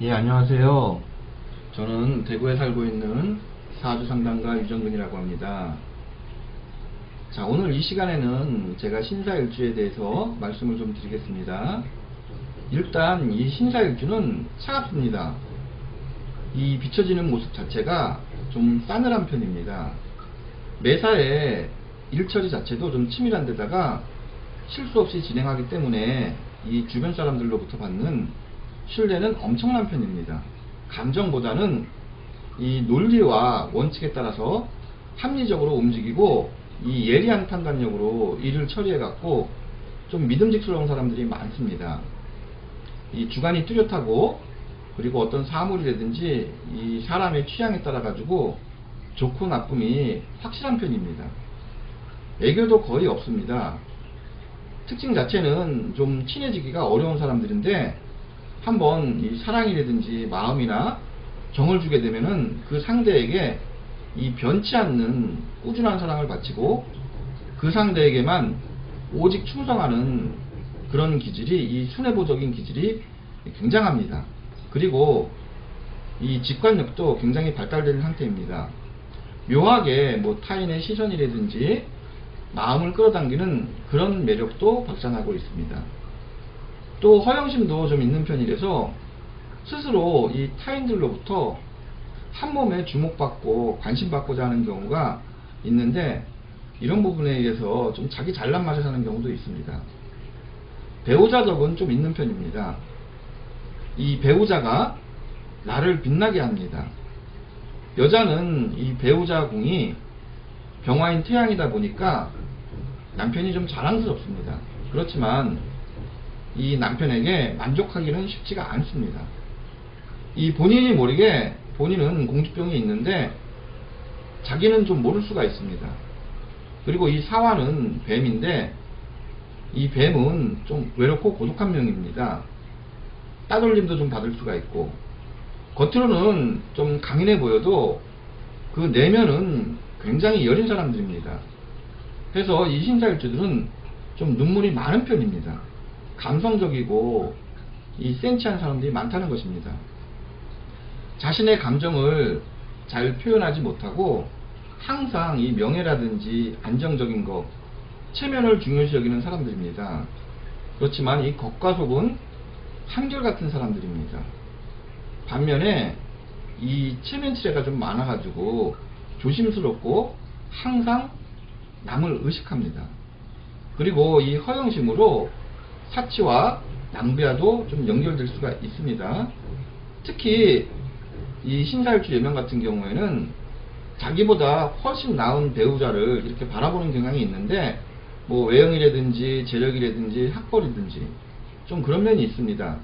예, 안녕하세요. 저는 대구에 살고 있는 사주 상담가 유정근이라고 합니다. 자, 오늘 이 시간에는 제가 신사일주에 대해서 말씀을 좀 드리겠습니다. 일단 이 신사일주는 차갑습니다. 이 비춰지는 모습 자체가 좀 싸늘한 편입니다. 매사에 일처리 자체도 좀 치밀한 데다가 실수 없이 진행하기 때문에 이 주변 사람들로부터 받는 신뢰는 엄청난 편입니다. 감정보다는 이 논리와 원칙에 따라서 합리적으로 움직이고 이 예리한 판단력으로 일을 처리해 갖고 좀 믿음직스러운 사람들이 많습니다. 이 주관이 뚜렷하고 그리고 어떤 사물이라든지 이 사람의 취향에 따라 가지고 좋고 나쁨이 확실한 편입니다. 애교도 거의 없습니다. 특징 자체는 좀 친해지기가 어려운 사람들인데 한번 이 사랑이라든지 마음이나 정을 주게 되면은 그 상대에게 이 변치 않는 꾸준한 사랑을 바치고 그 상대에게만 오직 충성하는 그런 기질이 이 순애보적인 기질이 굉장합니다. 그리고 이 직관력도 굉장히 발달된 상태입니다. 묘하게 뭐 타인의 시선이라든지 마음을 끌어당기는 그런 매력도 발산하고 있습니다. 또 허영심도 좀 있는 편이라서 스스로 이 타인들로부터 한 몸에 주목받고 관심받고자 하는 경우가 있는데 이런 부분에 의해서 좀 자기 잘난 맛에 사는 경우도 있습니다. 배우자덕은 좀 있는 편입니다. 이 배우자가 나를 빛나게 합니다. 여자는 이 배우자 궁이 병화인 태양이다 보니까 남편이 좀 자랑스럽습니다. 그렇지만 이 남편에게 만족하기는 쉽지가 않습니다. 이 본인이 모르게 본인은 공주병이 있는데 자기는 좀 모를 수가 있습니다. 그리고 이 사화는 뱀인데 이 뱀은 좀 외롭고 고독한 명입니다. 따돌림도 좀 받을 수가 있고 겉으로는 좀 강인해 보여도 그 내면은 굉장히 여린 사람들입니다. 그래서 이 신사일주들은 좀 눈물이 많은 편입니다. 감성적이고 이 센치한 사람들이 많다는 것입니다. 자신의 감정을 잘 표현하지 못하고 항상 이 명예라든지 안정적인 것, 체면을 중요시 여기는 사람들입니다. 그렇지만 이 겉과 속은 한결같은 사람들입니다. 반면에 이 체면치레가 좀 많아가지고 조심스럽고 항상 남을 의식합니다. 그리고 이 허영심으로 사치와 낭비와도 좀 연결될 수가 있습니다. 특히 이 신사일주 예명 같은 경우에는 자기보다 훨씬 나은 배우자를 이렇게 바라보는 경향이 있는데 뭐 외형이라든지 재력이라든지 학벌이든지 좀 그런 면이 있습니다.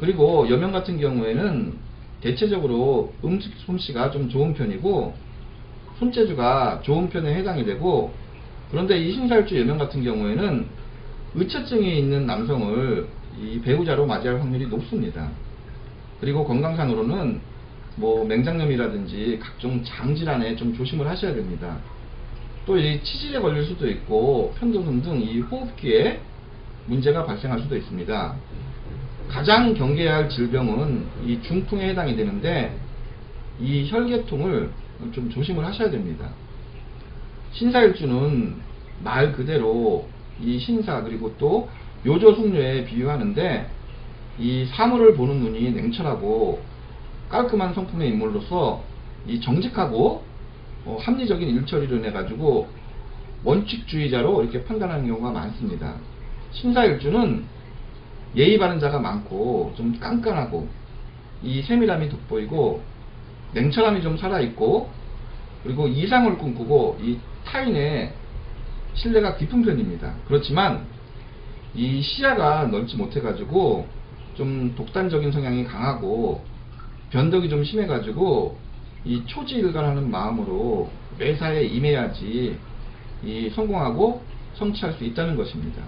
그리고 여명 같은 경우에는 대체적으로 음식 솜씨가 좀 좋은 편이고 손재주가 좋은 편에 해당이 되고 그런데 이 신사일주 여명 같은 경우에는 의처증이 있는 남성을 이 배우자로 맞이할 확률이 높습니다. 그리고 건강상으로는 뭐 맹장염이라든지 각종 장질환에 좀 조심을 하셔야 됩니다. 또 이 치질에 걸릴 수도 있고 편도선 등 이 호흡기에 문제가 발생할 수도 있습니다. 가장 경계해야 할 질병은 이 중풍에 해당이 되는데 이 혈계통을 좀 조심을 하셔야 됩니다. 신사일주는 말 그대로 이 신사 그리고 또 요조 숙녀에 비유하는데 이 사물을 보는 눈이 냉철하고 깔끔한 성품의 인물로서 이 정직하고 어, 합리적인 일처리를 내 가지고 원칙주의자로 이렇게 판단하는 경우가 많습니다. 신사일주는 예의 바른 자가 많고 좀 깐깐하고 이 세밀함이 돋보이고 냉철함이 좀 살아있고 그리고 이상을 꿈꾸고 이 타인의 신뢰가 깊은 편입니다. 그렇지만 이 시야가 넓지 못해가지고 좀 독단적인 성향이 강하고 변덕이 좀 심해가지고 이 초지일관하는 마음으로 매사에 임해야지 이 성공하고 성취할 수 있다는 것입니다.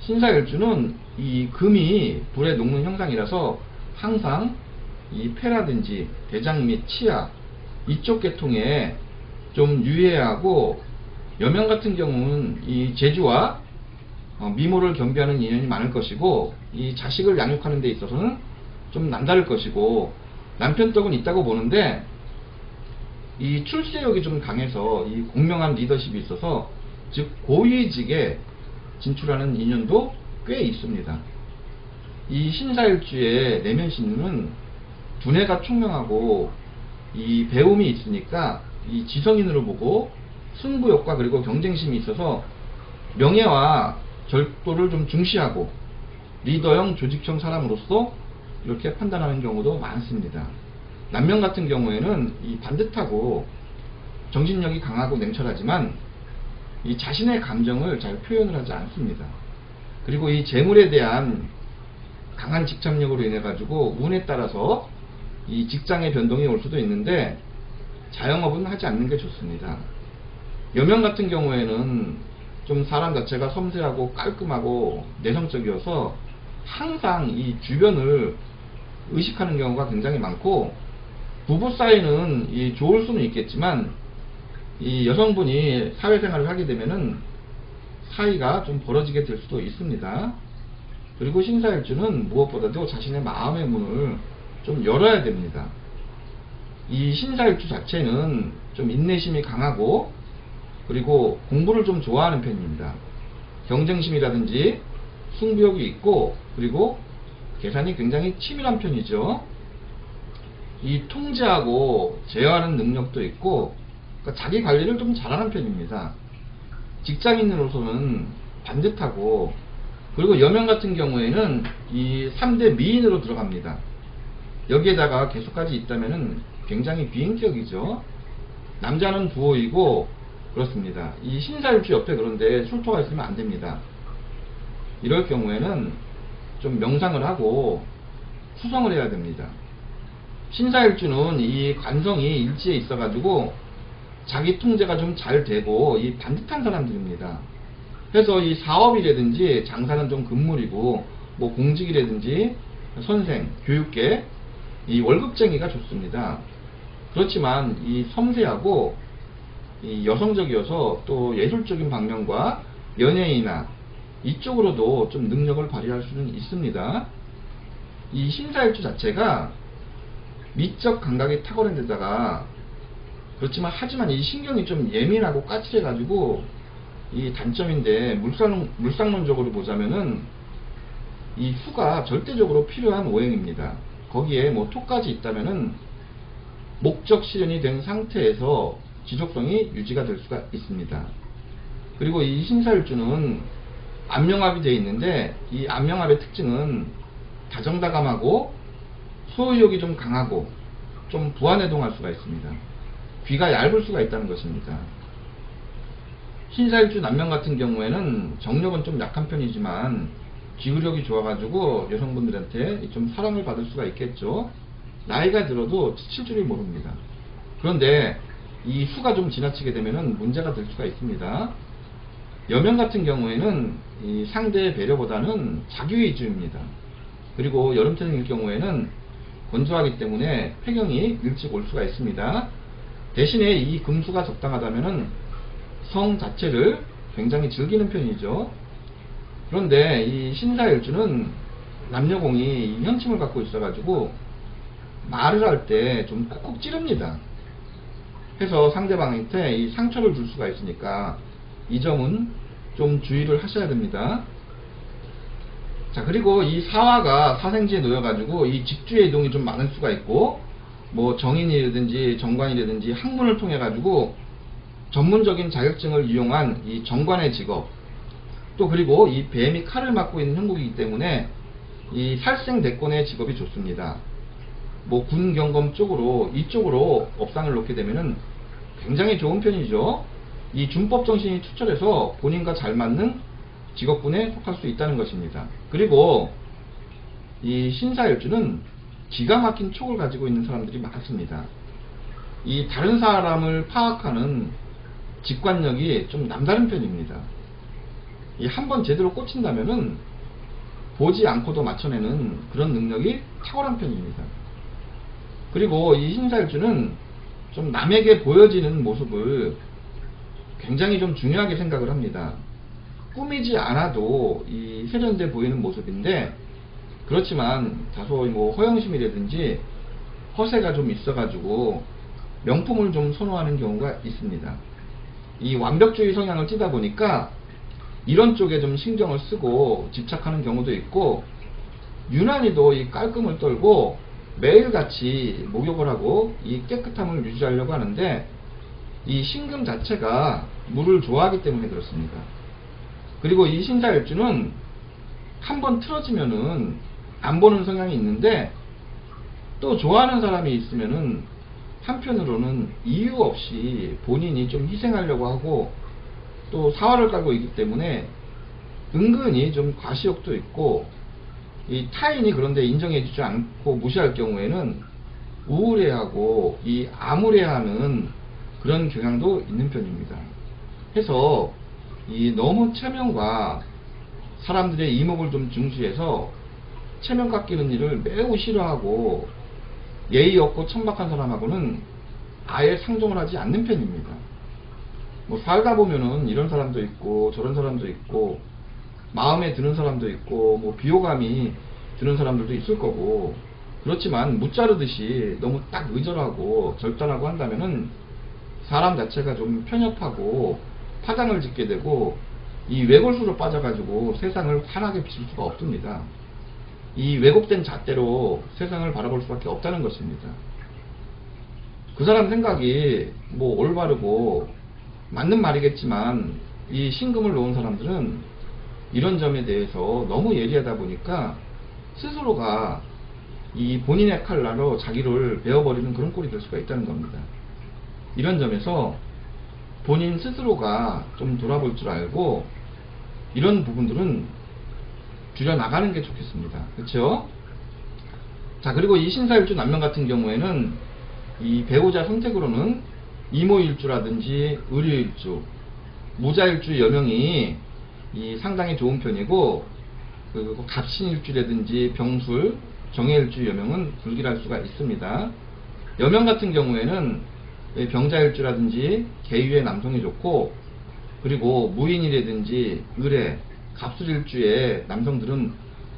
신사열주는 이 금이 불에 녹는 형상이라서 항상 이 폐라든지 대장 및 치아 이쪽 계통에 좀 유의해야 하고 여명 같은 경우는 이 재주와 어, 미모를 겸비하는 인연이 많을 것이고 이 자식을 양육하는 데 있어서는 좀 남다를 것이고 남편 떡은 있다고 보는데 이 출세욕이 좀 강해서 이 공명한 리더십이 있어서 즉 고위직에 진출하는 인연도 꽤 있습니다. 이 신사일주의 내면 신은 두뇌가 총명하고 이 배움이 있으니까 이 지성인으로 보고 승부욕과 그리고 경쟁심이 있어서 명예와 절도를 좀 중시하고 리더형 조직형 사람으로서 이렇게 판단하는 경우도 많습니다. 남명 같은 경우에는 이 반듯하고 정신력이 강하고 냉철하지만 이 자신의 감정을 잘 표현을 하지 않습니다. 그리고 이 재물에 대한 강한 집착력으로 인해 가지고 운에 따라서 이 직장의 변동이 올 수도 있는데 자영업은 하지 않는 게 좋습니다. 여명 같은 경우에는 좀 사람 자체가 섬세하고 깔끔하고 내성적이어서 항상 이 주변을 의식하는 경우가 굉장히 많고 부부 사이는 이 좋을 수는 있겠지만 이 여성분이 사회생활을 하게 되면은 사이가 좀 벌어지게 될 수도 있습니다. 그리고 신사일주는 무엇보다도 자신의 마음의 문을 좀 열어야 됩니다. 이 신사일주 자체는 좀 인내심이 강하고 그리고 공부를 좀 좋아하는 편입니다. 경쟁심이라든지 승부욕이 있고 그리고 계산이 굉장히 치밀한 편이죠. 이 통제하고 제어하는 능력도 있고 그러니까 자기 관리를 좀 잘하는 편입니다. 직장인으로서는 반듯하고 그리고 여명 같은 경우에는 이 3대 미인으로 들어갑니다. 여기에다가 개수까지 있다면은 굉장히 비인격이죠. 남자는 부호이고 그렇습니다. 이 신사일주 옆에 그런데 술토가 있으면 안 됩니다. 이럴 경우에는 좀 명상을 하고 수성을 해야 됩니다. 신사일주는 이 관성이 일지에 있어가지고 자기 통제가 좀 잘 되고 이 반듯한 사람들입니다. 그래서 이 사업이라든지 장사는 좀 금물이고 뭐 공직이라든지 선생, 교육계 이 월급쟁이가 좋습니다. 그렇지만 이 섬세하고 이 여성적이어서 또 예술적인 방면과 연예인이나 이쪽으로도 좀 능력을 발휘할 수는 있습니다. 이 신사일주 자체가 미적 감각이 탁월한 데다가 그렇지만 하지만 이 신경이 좀 예민하고 까칠해 가지고 이 단점인데 물상, 물상론적으로 보자면은 이 수가 절대적으로 필요한 오행입니다. 거기에 뭐 토까지 있다면은 목적 실현이 된 상태에서 지속성이 유지가 될 수가 있습니다. 그리고 이 신사일주는 안명합이 되어 있는데 이 안명합의 특징은 다정다감하고 소유욕이 좀 강하고 좀 부안해동할 수가 있습니다. 귀가 얇을 수가 있다는 것입니다. 신사일주 남명 같은 경우에는 정력은 좀 약한 편이지만 기구력이 좋아가지고 여성분들한테 좀 사랑을 받을 수가 있겠죠. 나이가 들어도 지칠 줄을 모릅니다. 그런데 이 수가 좀 지나치게 되면 문제가 될 수가 있습니다. 여명 같은 경우에는 이 상대의 배려보다는 자기 위주입니다. 그리고 여름태생일 경우에는 건조하기 때문에 폐경이 일찍 올 수가 있습니다. 대신에 이 금수가 적당하다면은 성 자체를 굉장히 즐기는 편이죠. 그런데 이 신사일주는 남녀공이 현침을 갖고 있어가지고 말을 할 때 좀 콕콕 찌릅니다. 해서 상대방한테 이 상처를 줄 수가 있으니까 이 점은 좀 주의를 하셔야 됩니다. 자 그리고 이 사화가 사생지에 놓여가지고 이 직주의 이동이 좀 많을 수가 있고 뭐 정인이라든지 정관이라든지 학문을 통해 가지고 전문적인 자격증을 이용한 이 정관의 직업 또 그리고 이 뱀이 칼을 맡고 있는 형국이기 때문에 이 살생 대권의 직업이 좋습니다. 뭐 군 경검 쪽으로 이쪽으로 업상을 놓게 되면은 굉장히 좋은 편이죠. 이 준법 정신이 투철해서 본인과 잘 맞는 직업군에 속할 수 있다는 것입니다. 그리고 이 신사일주는 기가 막힌 촉을 가지고 있는 사람들이 많습니다. 이 다른 사람을 파악하는 직관력이 좀 남다른 편입니다. 이 한 번 제대로 꽂힌다면은 보지 않고도 맞춰내는 그런 능력이 탁월한 편입니다. 그리고 이 신사일주는 좀 남에게 보여지는 모습을 굉장히 좀 중요하게 생각을 합니다. 꾸미지 않아도 이 세련돼 보이는 모습인데 그렇지만 다소 뭐 허영심이라든지 허세가 좀 있어가지고 명품을 좀 선호하는 경우가 있습니다. 이 완벽주의 성향을 띠다 보니까 이런 쪽에 좀 신경을 쓰고 집착하는 경우도 있고 유난히도 이 깔끔을 떨고 매일같이 목욕을 하고 이 깨끗함을 유지하려고 하는데 이 신금 자체가 물을 좋아하기 때문에 그렇습니다. 그리고 이 신사일주는 한번 틀어지면은 안 보는 성향이 있는데 또 좋아하는 사람이 있으면은 한편으로는 이유 없이 본인이 좀 희생하려고 하고 또 사활을 깔고 있기 때문에 은근히 좀 과시욕도 있고 이 타인이 그런데 인정해주지 않고 무시할 경우에는 우울해하고 이 암울해하는 그런 경향도 있는 편입니다. 해서 이 너무 체면과 사람들의 이목을 좀 중시해서 체면 깎이는 일을 매우 싫어하고 예의 없고 천박한 사람하고는 아예 상종을 하지 않는 편입니다. 뭐 살다 보면은 이런 사람도 있고 저런 사람도 있고 마음에 드는 사람도 있고 뭐 비호감이 드는 사람들도 있을 거고 그렇지만 무자르듯이 너무 딱 의절하고 절단하고 한다면은 사람 자체가 좀 편협하고 파장을 짓게 되고 이 왜골수로 빠져가지고 세상을 환하게 비출 수가 없습니다. 이 왜곡된 잣대로 세상을 바라볼 수밖에 없다는 것입니다. 그 사람 생각이 뭐 올바르고 맞는 말이겠지만 이 신금을 놓은 사람들은 이런 점에 대해서 너무 예리하다 보니까 스스로가 이 본인의 칼날로 자기를 베어버리는 그런 꼴이 될 수가 있다는 겁니다. 이런 점에서 본인 스스로가 좀 돌아볼 줄 알고 이런 부분들은 줄여나가는 게 좋겠습니다. 그렇죠? 자 그리고 이 신사일주 남명 같은 경우에는 이 배우자 선택으로는 이모일주라든지 의료일주, 무자일주 여명이 이 상당히 좋은 편이고 그리고 갑신일주라든지 병술, 정해일주 여명은 불길할 수가 있습니다. 여명 같은 경우에는 병자일주라든지 계유의 남성이 좋고 그리고 무인이라든지 의뢰, 갑술일주의 남성들은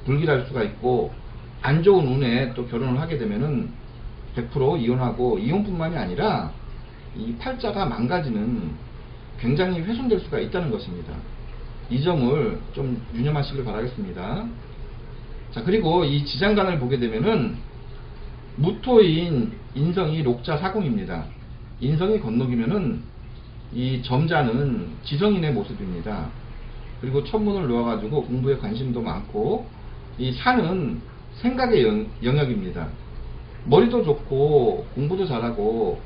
불길할 수가 있고 안 좋은 운에 또 결혼을 하게 되면은 100% 이혼하고 이혼뿐만이 아니라 이 팔자가 망가지는 굉장히 훼손될 수가 있다는 것입니다. 이 점을 좀 유념하시길 바라겠습니다. 자 그리고 이 지장간을 보게 되면은 무토인 인성이 녹자 사공입니다. 인성이 건너기면은 이 점자는 지성인의 모습입니다. 그리고 천문을 놓아가지고 공부에 관심도 많고 이 산은 생각의 영, 영역입니다. 머리도 좋고 공부도 잘하고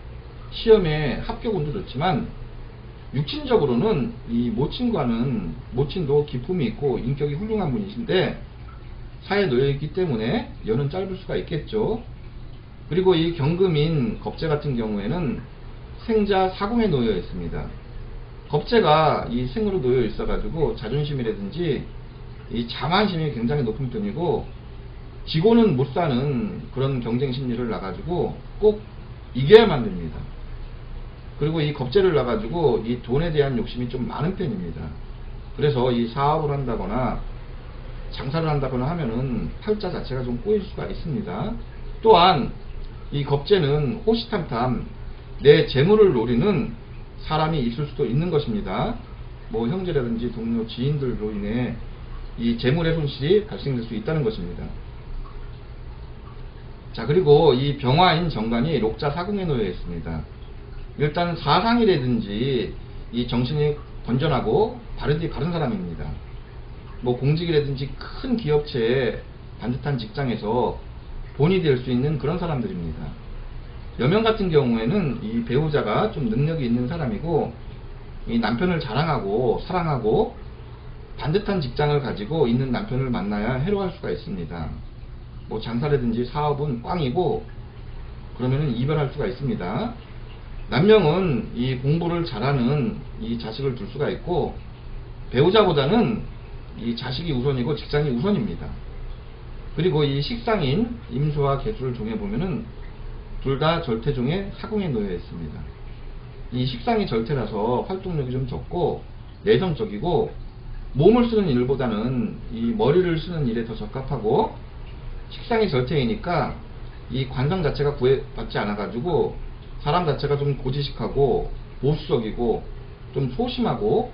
시험에 합격 운도 좋지만 육친적으로는 이 모친과는 모친도 기품이 있고 인격이 훌륭한 분이신데 사에 놓여 있기 때문에 연은 짧을 수가 있겠죠. 그리고 이 경금인 겁재 같은 경우에는 생자 사궁에 놓여 있습니다. 겁재가 이 생으로 놓여 있어가지고 자존심이라든지 이 자만심이 굉장히 높은 편이고 지고는 못 사는 그런 경쟁 심리를 나가지고 꼭 이겨야만 됩니다. 그리고 이 겁재를 놔가지고 이 돈에 대한 욕심이 좀 많은 편입니다. 그래서 이 사업을 한다거나 장사를 한다거나 하면은 팔자 자체가 좀 꼬일 수가 있습니다. 또한 이 겁재는 호시탐탐 내 재물을 노리는 사람이 있을 수도 있는 것입니다. 뭐 형제라든지 동료, 지인들로 인해 이 재물의 손실이 발생될 수 있다는 것입니다. 자 그리고 이 병화인 정관이 록자 사궁에 놓여 있습니다. 일단 사상이라든지 이 정신이 건전하고 바르디 바른 사람입니다. 뭐 공직이라든지 큰 기업체에 반듯한 직장에서 본이 될 수 있는 그런 사람들입니다. 여명 같은 경우에는 이 배우자가 좀 능력이 있는 사람이고 이 남편을 자랑하고 사랑하고 반듯한 직장을 가지고 있는 남편을 만나야 해로할 수가 있습니다. 뭐 장사라든지 사업은 꽝이고 그러면은 이별할 수가 있습니다. 남명은 이 공부를 잘하는 이 자식을 둘 수가 있고 배우자보다는 이 자식이 우선이고 직장이 우선입니다. 그리고 이 식상인 임수와 개수를 종해 보면은 둘 다 절태종의 사공에 놓여 있습니다. 이 식상이 절태라서 활동력이 좀 적고 내성적이고 몸을 쓰는 일보다는 이 머리를 쓰는 일에 더 적합하고 식상이 절대이니까 이 관성 자체가 구애받지 않아가지고 사람 자체가 좀 고지식하고 보수적이고 좀 소심하고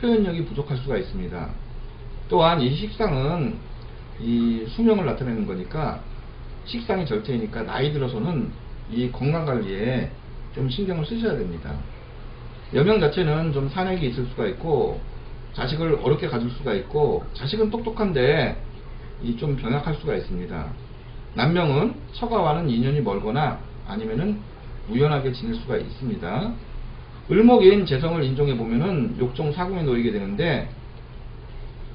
표현력이 부족할 수가 있습니다. 또한 이 식상은 이 수명을 나타내는 거니까 식상이 절대이니까 나이 들어서는 이 건강 관리에 좀 신경을 쓰셔야 됩니다. 여명 자체는 좀 산액이 있을 수가 있고 자식을 어렵게 가질 수가 있고 자식은 똑똑한데 이 좀 병약할 수가 있습니다. 남명은 처가와는 인연이 멀거나 아니면은 우연하게 지낼 수가 있습니다. 을목인 재성을 인정해 보면은 욕종 사궁에 놓이게 되는데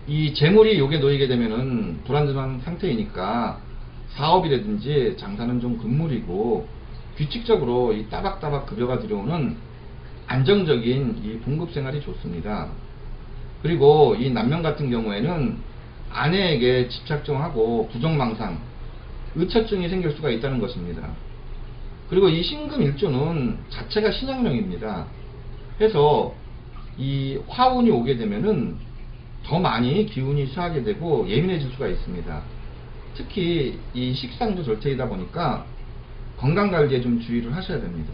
이 재물이 욕에 놓이게 되면은 불안정한 상태이니까 사업이라든지 장사는 좀 금물이고 규칙적으로 이 따박따박 급여가 들어오는 안정적인 이 봉급 생활이 좋습니다. 그리고 이 남명 같은 경우에는 아내에게 집착정하고 부정망상, 의처증이 생길 수가 있다는 것입니다. 그리고 이 신금 일조는 자체가 신약령입니다. 해서 이 화운이 오게 되면은 더 많이 기운이 차게 되고 예민해질 수가 있습니다. 특히 이 식상도 절제이다 보니까 건강 관리에 좀 주의를 하셔야 됩니다.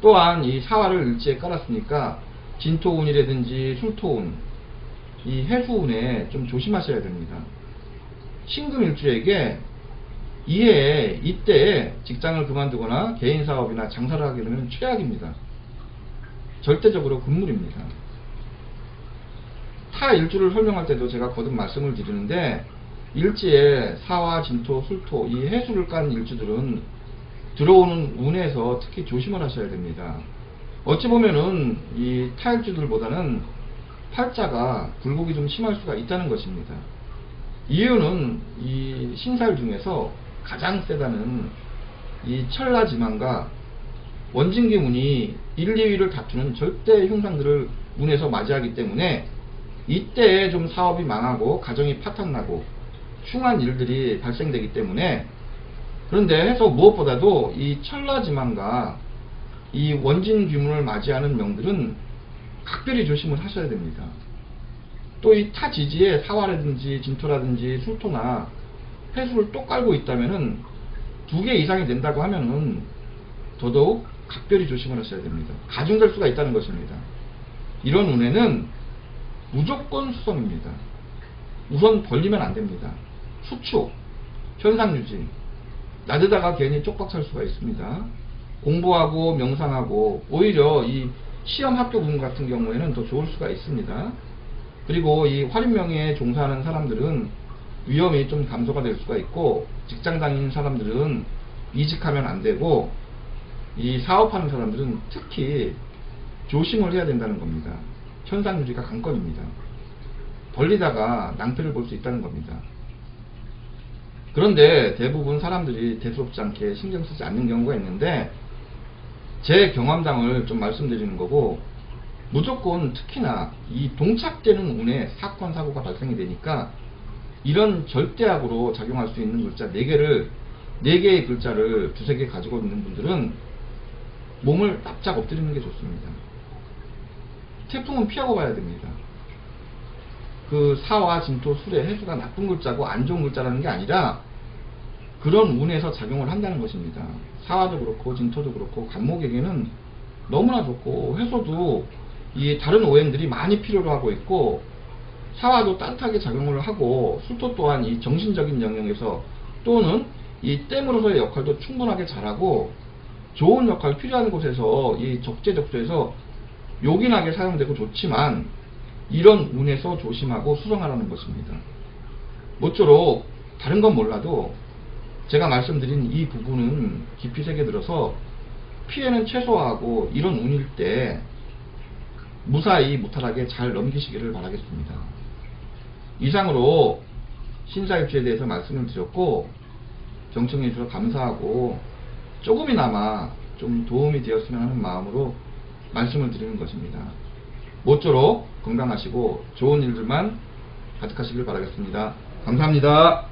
또한 이 사화를 일지에 깔았으니까 진토운이라든지 술토운, 이 해수운에 좀 조심하셔야 됩니다. 신금일주에게 이해 이때 직장을 그만두거나 개인 사업이나 장사를 하게 되면 최악입니다. 절대적으로 금물입니다. 타 일주를 설명할 때도 제가 거듭 말씀을 드리는데 일지에 사화, 진토, 술토 이 해수를 깐 일주들은 들어오는 운에서 특히 조심을 하셔야 됩니다. 어찌 보면은 이 타일주들보다는 팔자가 굴곡이 좀 심할 수가 있다는 것입니다. 이유는 이 신살 중에서 가장 세다는 이 천라지만과 원진기 운이 1, 2위를 다투는 절대 흉상들을 운에서 맞이하기 때문에 이때에 좀 사업이 망하고 가정이 파탄나고 흉한 일들이 발생되기 때문에 그런데 해서 무엇보다도 이 천라지만과 이 원진 귀문을 맞이하는 명들은 각별히 조심을 하셔야 됩니다. 또 이 타 지지에 사화라든지 진토라든지 술토나 해수를 또 깔고 있다면은 두 개 이상이 된다고 하면은 더더욱 각별히 조심을 하셔야 됩니다. 가중될 수가 있다는 것입니다. 이런 운에는 무조건 수성입니다. 우선 벌리면 안 됩니다. 수축, 현상 유지, 낮에다가 괜히 쪽박 살 수가 있습니다. 공부하고 명상하고 오히려 이 시험 합격 운 같은 경우에는 더 좋을 수가 있습니다. 그리고 이 활인명예에 종사하는 사람들은 위험이 좀 감소가 될 수가 있고 직장 다니는 사람들은 이직하면 안 되고 이 사업하는 사람들은 특히 조심을 해야 된다는 겁니다. 현상 유지가 관건입니다. 벌리다가 낭패를 볼 수 있다는 겁니다. 그런데 대부분 사람들이 대수롭지 않게 신경 쓰지 않는 경우가 있는데 제 경험담을 좀 말씀드리는 거고 무조건 특히나 이 동착되는 운에 사건 사고가 발생이 되니까 이런 절대악으로 작용할 수 있는 글자 4개를 4개의 글자를 두세 개 가지고 있는 분들은 몸을 납작 엎드리는 게 좋습니다. 태풍은 피하고 가야 됩니다. 그 사와 진토 술의 해수가 나쁜 글자고 안 좋은 글자라는 게 아니라 그런 운에서 작용을 한다는 것입니다. 사화도 그렇고 진토도 그렇고 간목에게는 너무나 좋고 해소도 이 다른 오행들이 많이 필요로 하고 있고 사화도 따뜻하게 작용을 하고 수토 또한 이 정신적인 영역에서 또는 이 댐으로서의 역할도 충분하게 잘하고 좋은 역할 필요한 곳에서 이 적재적소에서 요긴하게 사용되고 좋지만 이런 운에서 조심하고 수정하라는 것입니다. 모쪼록 다른 건 몰라도 제가 말씀드린 이 부분은 깊이 새겨 들어서 피해는 최소화하고 이런 운일 때 무사히 무탈하게 잘 넘기시기를 바라겠습니다. 이상으로 신사일주에 대해서 말씀을 드렸고 경청해 주셔서 감사하고 조금이나마 좀 도움이 되었으면 하는 마음으로 말씀을 드리는 것입니다. 모쪼록 건강하시고 좋은 일들만 가득하시길 바라겠습니다. 감사합니다.